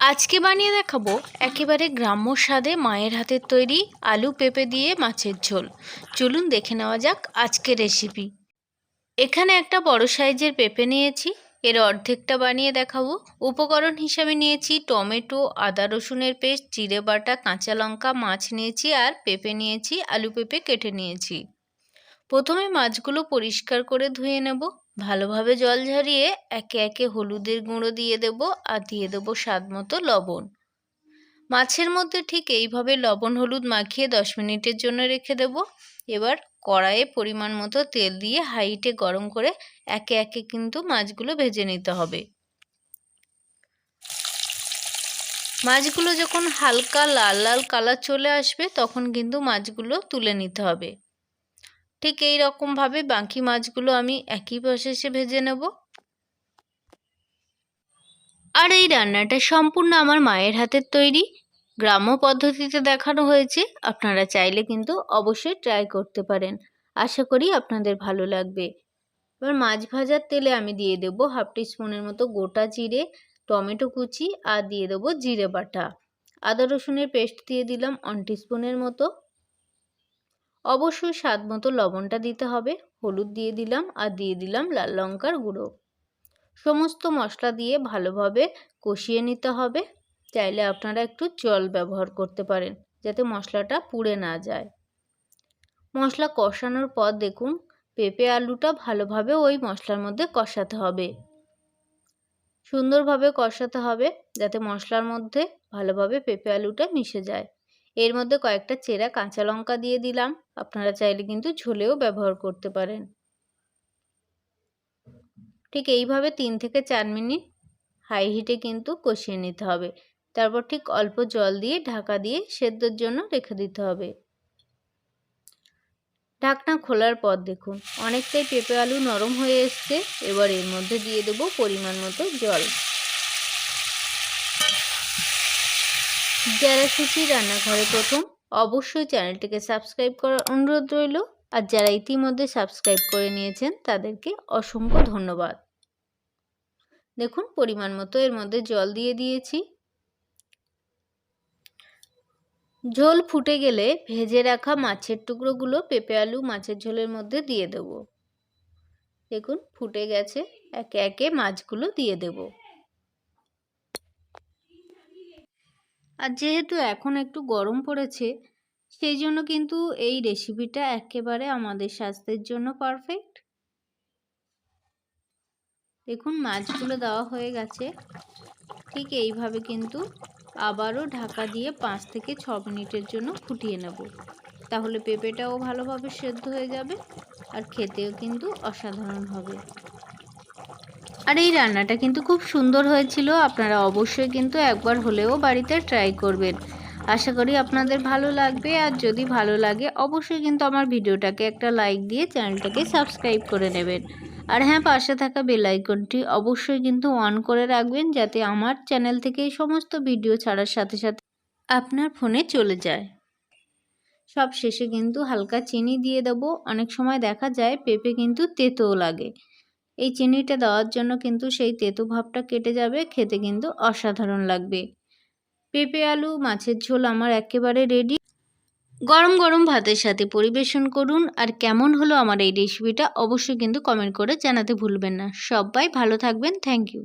আজকে বানিয়ে দেখাবো একেবারে গ্রাম্য স্বাদে মায়ের হাতের তৈরি আলু পেঁপে দিয়ে মাছের ঝোল। চলুন দেখে নেওয়া যাক আজকের রেসিপি এখানে একটা বড় সাইজের পেঁপে নিয়েছি, এর অর্ধেকটা বানিয়ে দেখাবো। উপকরণ হিসাবে নিয়েছি টমেটো, আদা রসুনের পেস্ট, জিরে বাটা, কাঁচা লঙ্কা, মাছ নিয়েছি আর পেঁপে নিয়েছি, আলু পেঁপে কেটে নিয়েছি। প্রথমে মাছগুলো পরিষ্কার করে ধুয়ে নেব। ভালোভাবে জল ঝরিয়ে একে একে হলুদের গুঁড়ো দিয়ে দেব আর দিয়ে দেবো স্বাদ মতো লবণ। মাছের মধ্যে ঠিক এইভাবে লবণ হলুদ মাখিয়ে দশ মিনিটের জন্য রেখে দেব। এবার কড়াইয়ে পরিমাণ মতো তেল দিয়ে হাইটে গরম করে একে একে কিন্তু মাছগুলো ভেজে নিতে হবে। মাছগুলো যখন হালকা লাল লাল কালার চলে আসবে তখন কিন্তু মাছগুলো তুলে নিতে হবে। ঠিক এই রকমভাবে বাকি মাছগুলো আমি একই প্রসেসে ভেজে নেব। আর এই রান্নাটা সম্পূর্ণ আমার মায়ের হাতের তৈরি। গ্রাম্য পদ্ধতিতে দেখানো হয়েছে, আপনারা চাইলে কিন্তু অবশ্যই ট্রাই করতে পারেন। আশা করি আপনাদের ভালো লাগবে। এবার মাছ ভাজার তেলে আমি দিয়ে দেবো হাফ স্পুনের মতো গোটা জিরে, টমেটো কুচি আর দিয়ে দেবো জিরে বাটা। আদা রসুনের পেস্ট দিয়ে দিলাম ওয়ান স্পুনের মতো। অবশ্যই স্বাদ মতো লবণটা দিতে হবে। হলুদ দিয়ে দিলাম আর দিয়ে দিলাম লাল লঙ্কার গুঁড়ো। সমস্ত মশলা দিয়ে ভালোভাবে কষিয়ে নিতে হবে। চাইলে আপনারা একটু জল ব্যবহার করতে পারেন যাতে মশলাটা পুড়ে না যায়। মশলা কষানোর পর দেখুন, পেঁপে আলুটা ভালোভাবে ওই মশলার মধ্যে কষাতে হবে। সুন্দরভাবে কষাতে হবে যাতে মশলার মধ্যে ভালোভাবে পেঁপে আলুটা মিশে যায়। এর মধ্যে কয়েকটা চেরা কাঁচা লঙ্কা দিয়ে দিলাম। আপনারা চাইলে কিন্তু ঝোলেও ব্যবহার করতে পারেন। ঠিক এইভাবে তিন থেকে চার মিনিট হাই হিটে কিন্তু কষিয়ে নিতে হবে। তারপর ঠিক অল্প জল দিয়ে ঢাকা দিয়ে সেদ্ধর জন্য রেখে দিতে হবে। ঢাকনা খোলার পর দেখুন, অনেকটাই পেঁপে আলু নরম হয়ে এসছে। এবার এর মধ্যে দিয়ে দেবো পরিমাণ মতো জল। যারা সুচি রান্নাঘরে প্রথম, অবশ্যই চ্যানেলটিকে সাবস্ক্রাইব করার অনুরোধ রইল। আর যারা ইতিমধ্যে সাবস্ক্রাইব করে নিয়েছেন, তাদেরকে অসংখ্য ধন্যবাদ। দেখুন, পরিমাণ মতো এর মধ্যে জল দিয়ে দিয়েছি। ঝোল ফুটে গেলে ভেজে রাখা মাছের টুকরোগুলো পেঁপে আলু মাছের ঝোলের মধ্যে দিয়ে দেব। দেখুন, ফুটে গেছে। একে একে মাছগুলো দিয়ে দেব। আর যেহেতু এখন একটু গরম পড়েছে, সেই জন্য কিন্তু এই রেসিপিটা একেবারে আমাদের স্বাস্থ্যের জন্য পারফেক্ট দেখুন, মাছগুলো দেওয়া হয়ে গেছে। ঠিক এইভাবে কিন্তু আবারও ঢাকা দিয়ে পাঁচ থেকে ছ মিনিটের জন্য ফুটিয়ে নেব। তাহলে পেঁপেটাও ভালোভাবে সেদ্ধ হয়ে যাবে আর খেতেও কিন্তু অসাধারণ হবে। আর এই রান্নাটা কিন্তু খুব সুন্দর হয়েছিল। আপনারা অবশ্যই কিন্তু একবার হলেও বাড়িতে ট্রাই করবেন। আশা করি আপনাদের ভালো লাগবে। আর যদি ভালো লাগে, অবশ্যই কিন্তু আমার ভিডিওটাকে একটা লাইক দিয়ে চ্যানেলটাকে সাবস্ক্রাইব করে নেবেন। আর হ্যাঁ পাশে থাকা বেল আইকনটি অবশ্যই কিন্তু অন করে রাখবেন, যাতে আমার চ্যানেল থেকে সমস্ত ভিডিও ছাড়ার সাথে সাথে আপনার ফোনে চলে যায়। সব শেষে কিন্তু হালকা চিনি দিয়ে দেবো। অনেক সময় দেখা যায় পেঁপে কিন্তু তেতোও লাগে। এই চিনিটা দেওয়ার জন্য কিন্তু সেই তেতো ভাবটা কেটে যাবে, খেতে কিন্তু অসাধারণ লাগবে। পেঁপে, আলু, মাছের ঝোল আমার একেবারে রেডি গরম গরম ভাতের সাথে পরিবেশন করুন, আর কেমন হলো আমার এই রেসিপিটা অবশ্যই কিন্তু কমেন্ট করে জানাতে ভুলবেন না। সবাই ভালো থাকবেন থ্যাংক ইউ